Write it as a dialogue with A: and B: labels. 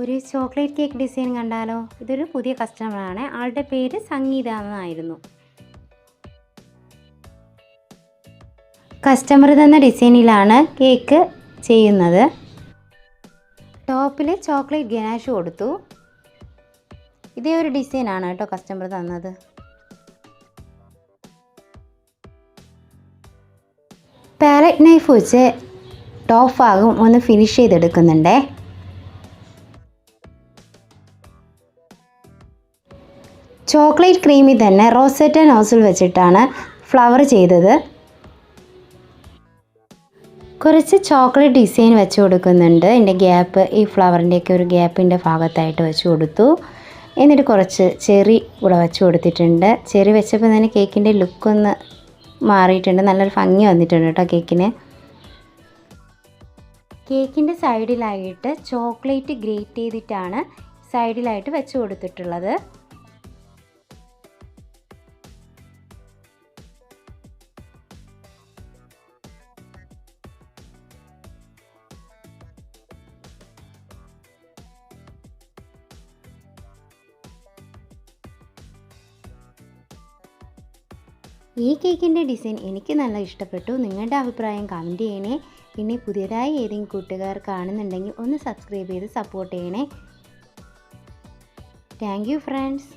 A: ഒരു chocolate cake design കണ്ടാലോ? ഇതൊരു പുതിയ കസ്റ്റമറാണ് ആളുടെ പേര് സംഗീത എന്നായിരുന്നു. കസ്റ്റമർ തന്ന ഡിസൈനിലാണ് കേക്ക് ചെയ്യുന്നത്. ടോപ്പിൽ ചോക്ലേറ്റ് ഗനാഷ് കൊടുത്തു. ഇതേ ഒരു ഡിസൈനാണ് കേട്ടോ കസ്റ്റമർ തന്നത്. പാലറ്റ് നൈഫ് വെച്ച് ടോപ്പ് ഭാഗം ഒന്ന് ഫിനിഷ് ചെയ്തെടുക്കുന്നുണ്ടേ. ചോക്ലേറ്റ് ക്രീമിൽ തന്നെ റോസറ്റ നോസിൽ വെച്ചിട്ടാണ് ഫ്ലവർ ചെയ്തത്. കുറച്ച് ചോക്ലേറ്റ് ഡിസൈൻ വെച്ച് കൊടുക്കുന്നുണ്ട്. എന്റെ ഗ്യാപ്പ് ഈ ഫ്ലവറിന്റെയൊക്കെ ഒരു ഗ്യാപ്പിന്റെ ഭാഗത്തായിട്ട് വെച്ച് കൊടുത്തു. എന്നിട്ട് കുറച്ച് ചെറി കൂടെ വെച്ച് കൊടുത്തിട്ടുണ്ട്. ചെറി വെച്ചപ്പോൾ തന്നെ കേക്കിന്റെ ലുക്കൊന്ന് മാറിയിട്ടുണ്ട്. നല്ലൊരു ഭംഗി വന്നിട്ടുണ്ട് കേട്ടോ കേക്കിന്. കേക്കിന്റെ സൈഡിലായിട്ട് ചോക്ലേറ്റ് ഗ്രേറ്റ് ചെയ്തിട്ടാണ് സൈഡിലായിട്ട് വെച്ച് കൊടുത്തിട്ടുള്ളത്. ഈ കേക്കിന്റെ ഡിസൈൻ എനിക്ക് നല്ല ഇഷ്ടപ്പെട്ടു. നിങ്ങളുടെ അഭിപ്രായം കമന്റ് ചെയ്യണേ. പിന്നെ പുതിയതായി ഏതെങ്കിലും കൂട്ടുകാർ കാണുന്നുണ്ടെങ്കിൽ ഒന്ന് സബ്സ്ക്രൈബ് ചെയ്ത് സപ്പോർട്ട് ചെയ്യണേ. Thank friends